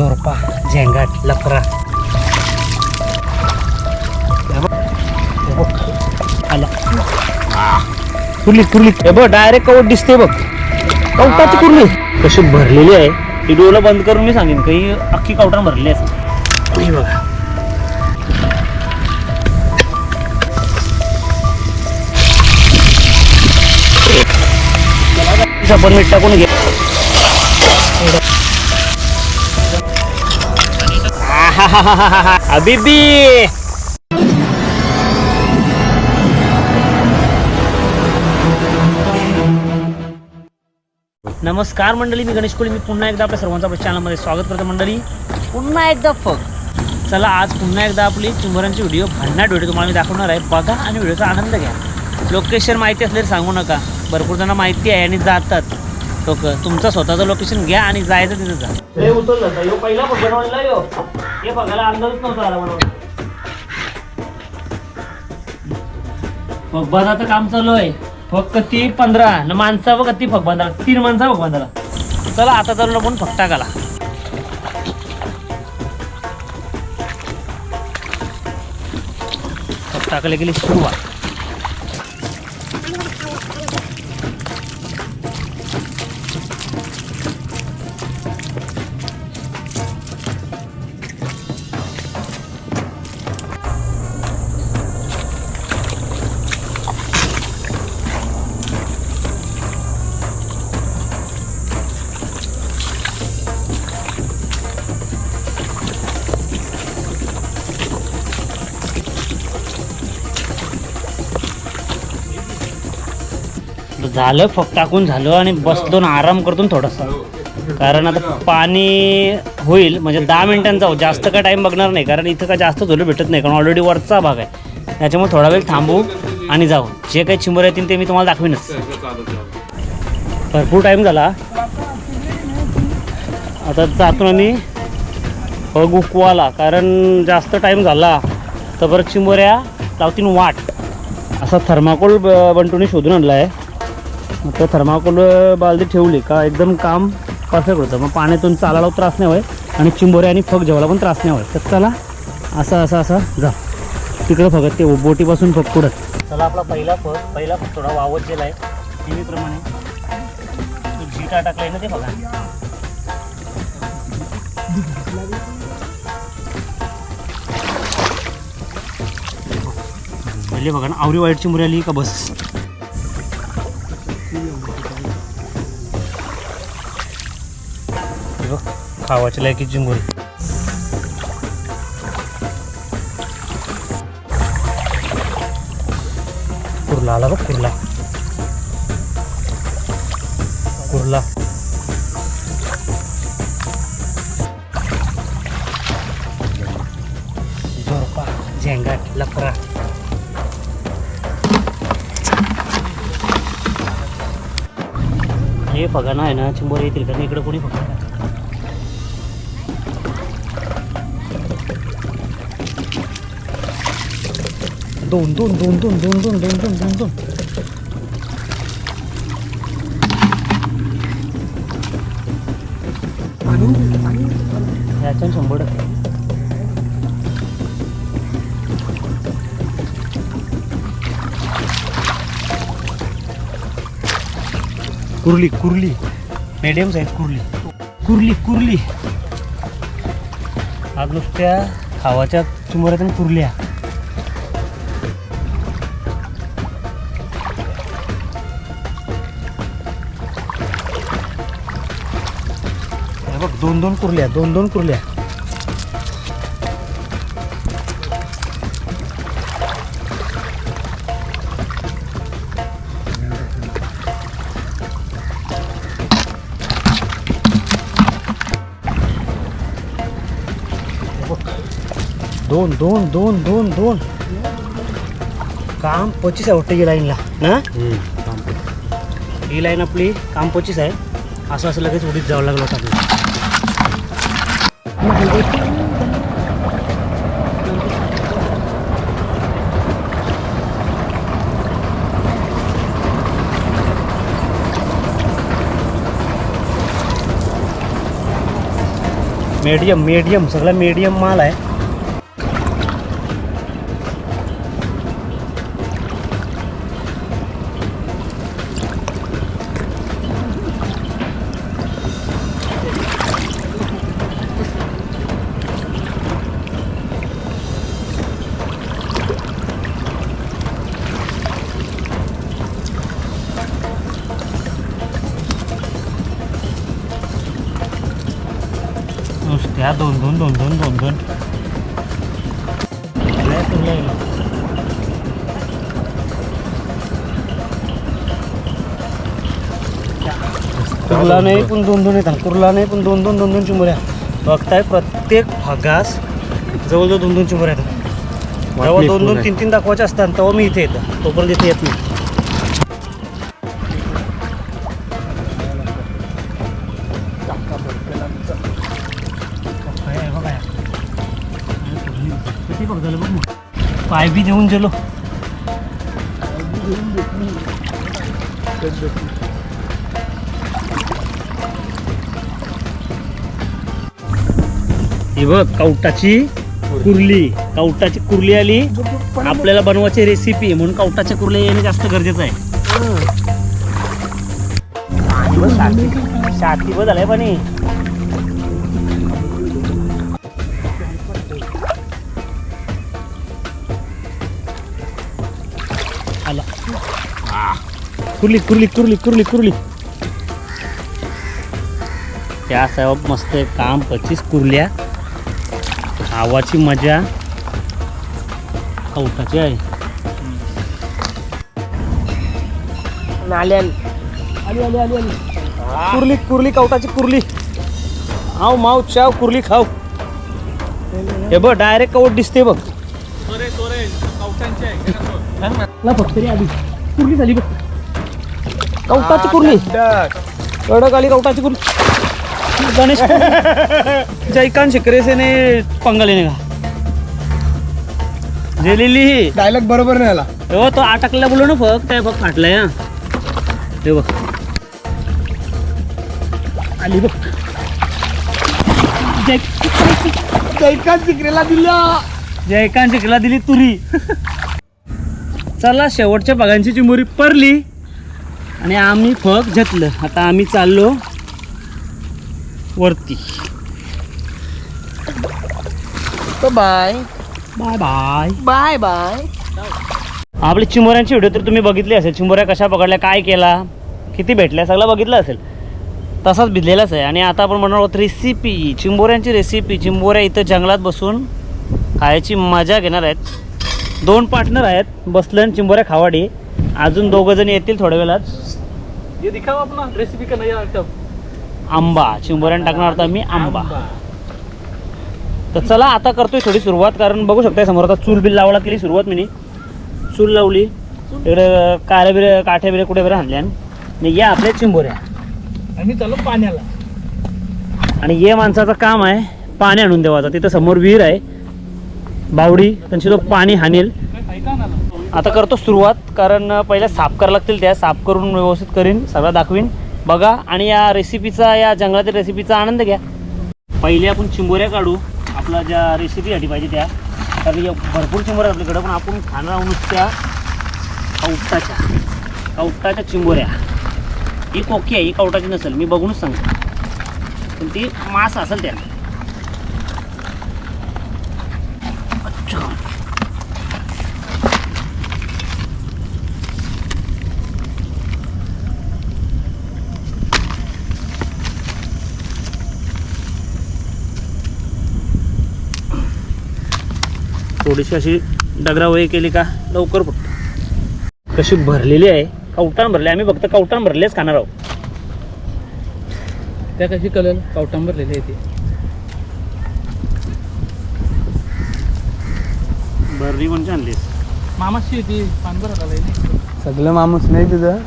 झोरपा झेंगाट लफरा. आला कुर्ली कुर्ली. हे बघ डायरेक्ट कवट दिसते बघ. कवटाची कुर्ली कशी भरलेली आहे. व्हिडिओला बंद करून मी सांगेन काही अख्खी कवटान भरलेली आहे. बघा. आपण मीठ टाकून घे. हबीबी नमस्कार मंडळी मी गणेश कोळी. मी पुन्हा एकदा आपल्या सर्वांचं आपल्या चॅनलमध्ये स्वागत करतो मंडळी. पुन्हा एकदा फग चला आज पुन्हा एकदा आपली चिंबरांची व्हिडिओ भन्नाट व्हिडिओ तुम्हाला मी दाखवणार आहे. बघा आणि व्हिडिओचा आनंद घ्या. लोकेशन माहिती असले सांगू नका. भरपूर जणांना माहिती आहे आणि जातात. लोक तुमचं स्वतःचं लोकेशन घ्या आणि जायचं तिथं जा. हे उचल जाता यो पहिला फग बनवलेला यो. हे बघायला अंदाजच नव्हता आला बनवला फग बांधाचं काम चालू आहे. फक्त ती पंधरा. न माणसा बघ ती फग बांधाला तीन माणसा फग बांधाला चला आता चालू आपण टाकाला फग टाकायला गेली सुरुवात. झालं फक्त टाकून झालं आणि बसतो ना आराम करतो थोडासा. कारण आता पाणी होईल म्हणजे दहा मिनिटांचा हो जास्त काय टाईम बघणार नाही कारण इथं काय जास्त झोलं भेटत नाही कारण ऑलरेडी वरचा भाग आहे. त्याच्यामुळे थोडा वेळ थांबू आणि जाऊ. जे काही चिंबर येतील ते मी तुम्हाला दाखवीनच. भरपूर टाईम झाला. आता जातो ना मी पग कारण जास्त टाईम झाला. तर बरं चिंबोऱ्या लावतीन वाट. असा थर्माकोल ब- बंटूने शोधून आणला आहे मग तो थर्माकोल बालदी ठेवली का एकदम काम परफेक्ट होतं. मग पाण्यातून चालायला त्रास नाही होय आणि चिंबोरे आणि फग जेवायला पण त्रास नाही होय तर चला असा असा असा जा. तिकडं फगत ते बोटीपासून फग पुढत चला आपला पहिला फग पहिला फग थोडा वावत गेला आहे नेहमीप्रमाणे झिटा टाकलाय ना ते बघा. पहिले बघा ना आवरी वाईट चिमुरी आली का बस? बघ, लायकी चिंबोरी कुर्ला आला बघ कुर्ला. कुर्ला. झोरपा झेंगाट लफरा. हे ना आहे ना चिंबोरी येतील कारण इकडे कोणी बघा दोन दोन दोन दोन दोन दोन दोन दोन दोन दोन याच्यानं शंभर टक्के कुर्ली कुर्ली मीडियम साईज कुर्ली कुर्ली कुर्ली आज नुसत्या खावाच्या चिंबोऱ्यातून कुर्ल्या. दोन दोन कुर्ल्या दोन दोन कुर्ल्या. दोन दोन दोन दोन दोन. काम पच्चीस आहे वाटतं ही लाईनला ना? ही लाईन आपली काम पच्चीस आहे. असं असं लगेच उडीत जावं लागलं होतं आपल्याला. मीडियम मीडियम सगळा मीडियम माल आहे. नुसत्या दोन दोन दोन दोन दोन दोन. कुर्ला नाही पण दोन दोन येतात. कुर्ला नाही पण दोन दोन दोन दोन चिमुऱ्या बघताय प्रत्येक भागास जवळजवळ दोन दोन चिमुऱ्या येतात. जेव्हा दोन दोन तीन तीन दाखवायचे असतात तेव्हा मी इथे येतो. तोपर्यंत इथे येत नाही. बघ झालं बघ. पाय बी देऊन गेलो. ही बघ कवटाची कुर्ली. कवटाची कुर्ली आली. आपल्याला बनवायची रेसिपी म्हणून कवटाच्या कुर्ल्या येणं जास्त गरजेचं आहे. शाती बघ झालंय पाणी कुर्ली कुर्ली कुर्ली कुर्ली कुर्ली. त्या साहेब मस्त आहे काम पच्चीस कुर्ल्या. खावाची मजा. कवटाची आहे. आली आली. आली आली आली आली. कुर्ली कुर्ली कवटाची कुर्ली. आव माव चाव कुर्ली खाव. हे बघ डायरेक्ट कवट दिसते बघ. ला फक्त तरी आली कुर्ली झाली बघ. कवटाची कुर्ली. कडक आली कवटाची कुर्ली. गणेश जयकांत शिकरेसेने पंगलीने का जेलेली डायलॉग बरोबर नाही आला. हो तो अटकला बोलू ना फक्त काय बघ फाटलाय हा. हे बघ. आली बघ. जय जयकांत जिकरेला दिला. जयकांत शिकला दिली तुरी. चला शेवटच्या भागांची चिमुरी परली. आणि आम्ही फक घेतलं आता आम्ही चाललो वरती. Bye. Bye bye. Bye bye. आपली चिंबोऱ्यांची व्हिडिओ तर तुम्ही बघितली असेल. चिंबोऱ्या कशा पकडल्या काय केला किती भेटल्या सगळं बघितलं असेल. तसाच भिजलेलाच आहे. आणि आता आपण म्हणणार आहोत रेसिपी चिंबोऱ्यांची रेसिपी चिंबोऱ्या इथं जंगलात बसून खायची मजा घेणार आहेत. दोन पार्टनर आहेत बसलं आणि चिंबोऱ्या खावाडी. अजून दोघं जण येतील थोड्या वेळात. ये दिखाओ अपना रेसिपी का नया आंबा चिंबोऱ्यानं टाकणार होता मी आंबा. तर चला आता करतोय थोडी सुरुवात कारण बघू शकताय समोर आता चूल बिल लावायला केली सुरुवात मी चूल लावली. इकडे काऱ्या बिऱ्या काठ्या बिऱ्या कुठे बिऱ्या आणल्या आणि या आपल्या चिंबोऱ्या. आम्ही चाललो पाण्याला. आणि ये माणसाचं काम आहे पाणी आणून देवाचं. तिथं समोर विहीर आहे. बावडी त्यांची तो पाणी ना. आता करतो सुरुवात कारण पहिल्या साफ करायला लागतील त्या साफ करून व्यवस्थित करीन सगळं दाखवीन. बघा आणि या रेसिपीचा या जंगलातील रेसिपीचा आनंद घ्या. पहिले आपण चिंबोऱ्या काढू आपल्या ज्या रेसिपीसाठी पाहिजे त्या. कारण या भरपूर चिंबोऱ्या आपल्याकडं पण आपण खाणार आहोत नुसत्या कवटाच्या कवटाच्या चिंबोऱ्या. ही कोकी आहे ही कवटाची नसेल मी बघूनच सांगतो. पण ती मास असेल त्याला. अच्छा. थोडीशी अशी डगरावळी केली का लवकर फुटते. कशी भरलेली आहे कवटान भरले आम्ही फक्त कवटान भरलेच खाणार आहोत. त्या कशी कळेल कवटां भरलेली आहे ती. भरली म्हणजे आणलीस मामाची होती सगळं माणूस नाही तुझं?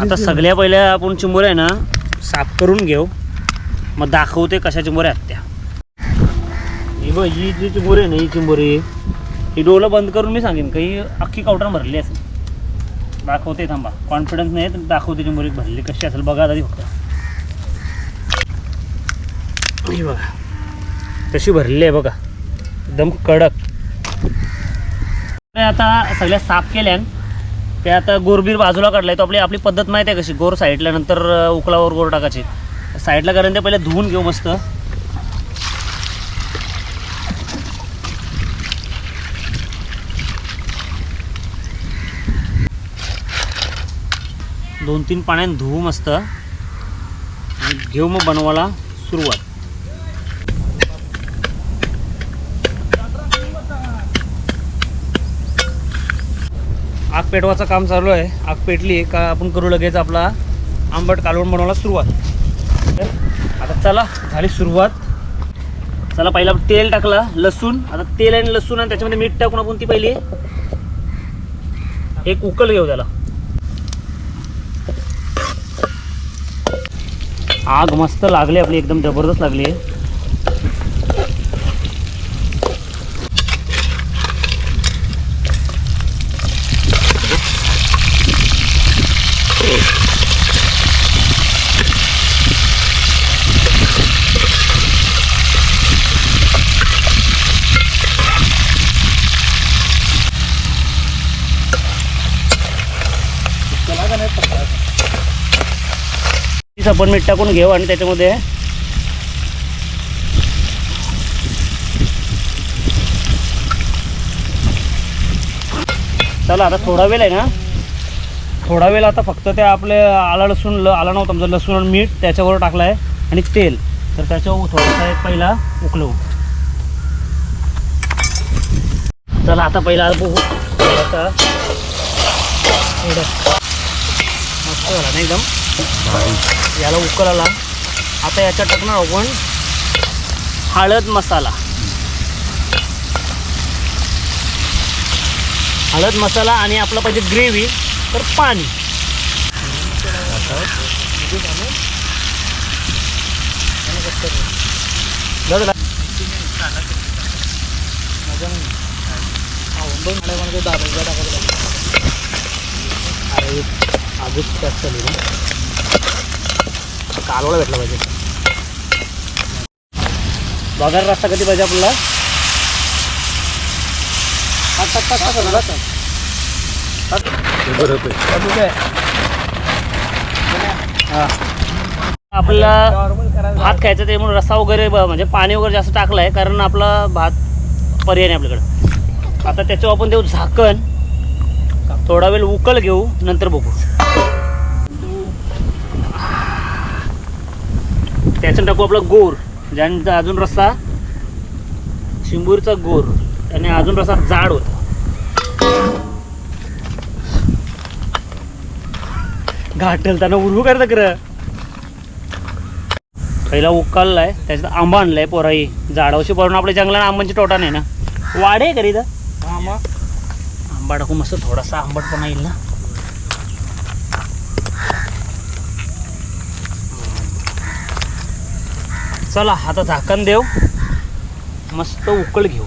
आता सगळ्या पहिल्या आपण चिंबोऱ्या आहे ना साफ करून घेऊ. मग दाखवते कशा चिंबोऱ्या आहेत त्या. ही बघ ही जी चिंबोरी आहे ना ही चिंबोरी ही डोलं बंद करून मी सांगेन काही अख्खी कवटान भरली असेल. दाखवते थांबा. कॉन्फिडन्स नाही तर दाखवते चिंबोरी भरली कशी असेल. बघा आधी फक्त. ही बघा. कशी भरलेली आहे बघा. एकदम कडक. आता सगळ्या साफ केल्यान ते आता गोरबीर बाजूला काढलाय. तो आपली आपली पद्धत माहिती आहे कशी? गोर साईडला नंतर उकलावर उकळावर गोर टाकायची. साईडला कारण ते पहिले धुवून घेऊ मस्त. दोन तीन पाण्यात धुवू मस्त घेऊ मग बनवायला सुरुवात. आग पेटवायचं काम चालू आहे. आग पेटली का आपण करू लगेच आपला आंबट कालवण बनवायला सुरुवात. आता चला झाली सुरुवात. चला पहिला तेल टाकला लसूण. आता तेल आणि लसूण आणि त्याच्यामध्ये मीठ टाकून आपण ती पहिली एक उकल घेऊ त्याला. आग मस्त लागली आपली एकदम जबरदस्त लागली. आहे तीच पण मीठ टाकून घेऊ आणि त्याच्यामध्ये चला आता थोडा वेळ आहे ना? थोडा वेळ आता फक्त ते आपले आला लसूण ल आला नव्हता म्हणजे लसूण आणि मीठ त्याच्यावर टाकलं आहे आणि तेल. तर त्याच्यावर थोडासा एक पहिला उकलवू चला आता पहिला बघू. थोडासा थोडं झाला ना एकदम? याला उकल आला आता याच्यात टाकणार आपण हळद मसाला. हळद मसाला आणि आपला पाहिजे ग्रेव्ही तर पाणी. दादा दे. अरे आधीच त्यात चालू ना कालवडा भेटला पाहिजे. बघार रस्ता कधी पाहिजे आपल्याला. आपल्याला भात खायचं ते म्हणून रस्सा वगैरे ब- म्हणजे पाणी वगैरे जास्त टाकलं आहे कारण आपला भात पर्याय नाही आपल्याकडं. आता त्याच्यावर आपण देऊ झाकण. थोडा वेळ उकल घेऊ नंतर बघू. त्याच्यानं टाकू आपला गोर ज्यांचा अजून रस्सा शिंबूरचा गोर आणि अजून रस्सा जाड होता. घाटलताना उरवू करता कर पहिला उकाललाय त्याच्यात आंबा आणलाय पोराई. झाडावशी पडून आपल्या जंगलात आंबांची टोटा नाही ना? वाढे आहे का आंबा टाकू मस्त थोडासा आंबटपणा येईल ना? चला आता झाकण देव मस्त उकळ घेऊ.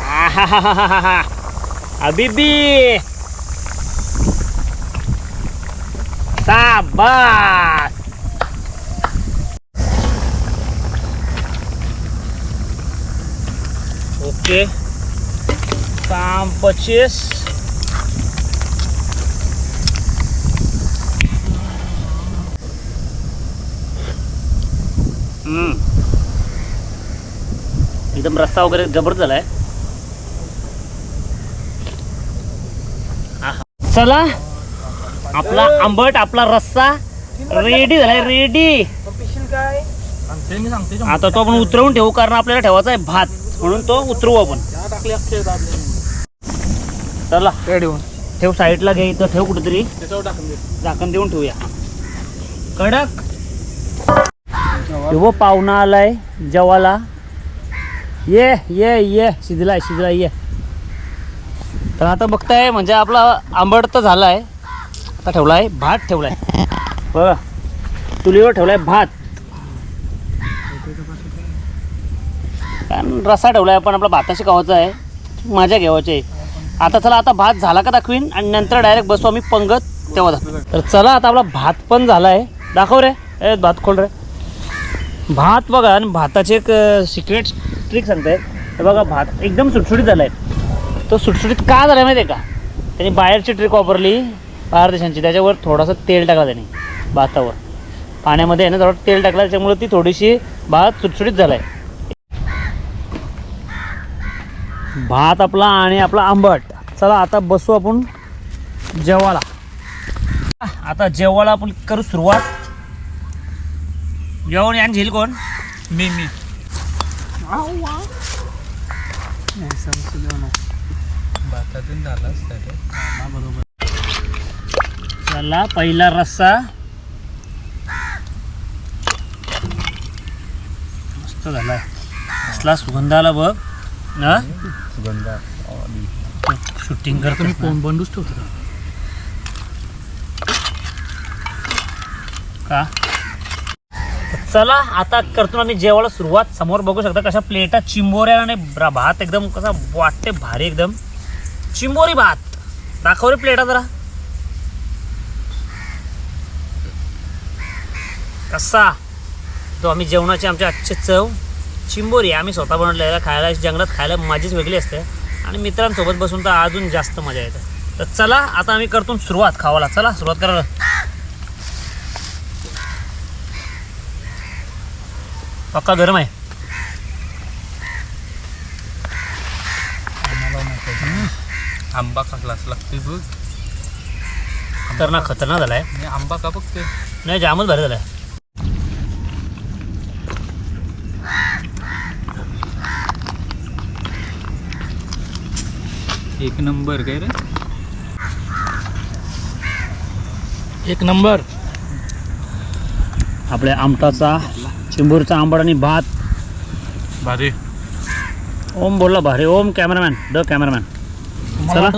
आहाहाहाहा. साबास! काम पचीस हम्म. एकदम रस्ता वगैरे जबरदस्त झालाय. चला. आपला आंबट आपला रस्सा रेडी झालाय रेडी काय? आता तो आपण उतरवून ठेवू कारण आपल्याला ठेवायचा आहे भात. म्हणून तो उतरवू आपण. टाकले अक्षय दाबले चला ठेव साईडला घे इथं ठेव कुठेतरी. त्याच्यावर टाकून दे. झाकण देऊन ठेवूया. कडक. हो पाहुणा आलाय जेवाला. ये ये ये. शिजलाय शिजलाय ये. तर आता बघताय म्हणजे आपला आंबट तर झालाय. आता ठेवलाय भात ठेवलाय. बघा. चुलीवर ठेवलाय भात. आणि रस्सा ठेवला आहे पण आपला भाताशी गावाचा आहे. माझ्या घेवायची. आहे आता चला आता भात झाला का दाखवीन आणि नंतर डायरेक्ट बसू आम्ही पंगत तेव्हा दाखवू. तर चला आता आपला भात पण झाला आहे दाखव रे. ए भात खोल रे. भात बघा आणि भाताचे एक सिक्रेट ट्रिक सांगताय. हे बघा भात एकदम सुटसुटीत झाला आहे तो सुटसुटीत का झाला माहिती आहे का? त्यांनी बाहेरची ट्रिक वापरली बाहेर देशांची. त्याच्यावर थोडंसं तेल टाकला त्यांनी भातावर. पाण्यामध्ये आहे ना थोडं तेल टाकलं त्याच्यामुळे ती थोडीशी भात सुटसुटीत झाला आहे भात आपला आणि आपला आंबट. चला आता बसू आपण जेवायला. आता जेवायला आपण करू सुरुवात. जेवण यान झेल कोण? मी मी. भातातून झाला चला पहिला रस्सा. मस्त झाला कसला सुगंध आला बघ. हा? सुगंध शूटिंग करतो मी फोन बंदूच ठेवतो का? चला आता करतो आम्ही जेवायला सुरुवात. समोर बघू शकता कशा प्लेटा चिंबोऱ्या आणि ब्रा- भात एकदम कसा वाटते भारी एकदम. चिंबोरी भात. दाखव रे प्लेटा जरा. कसा? तो आम्ही जेवणाचे आमचे आजचे चव. चिंबोरी आम्ही स्वतः बनवलेला खायला जंगलात खायला मजाच वेगळी असते. आणि मित्रांसोबत बसून तर अजून जास्त मजा येते. तर चला आता आम्ही करतो सुरुवात खावाला. चला सुरुवात करायला. पक्का गरम आहे. आंबा कसलाच लागते बघ. खतरनाक खतरनाक झालाय. आंबा का बघते? नाही जामच भारी झालाय. एक नंबर काय रे? एक नंबर. आपल्या आमटाचा चिंबूरचा आंबट आणि भात. भारी. ओम बोलला भारी. ओम कॅमेरामॅन द कॅमेरामॅन चला.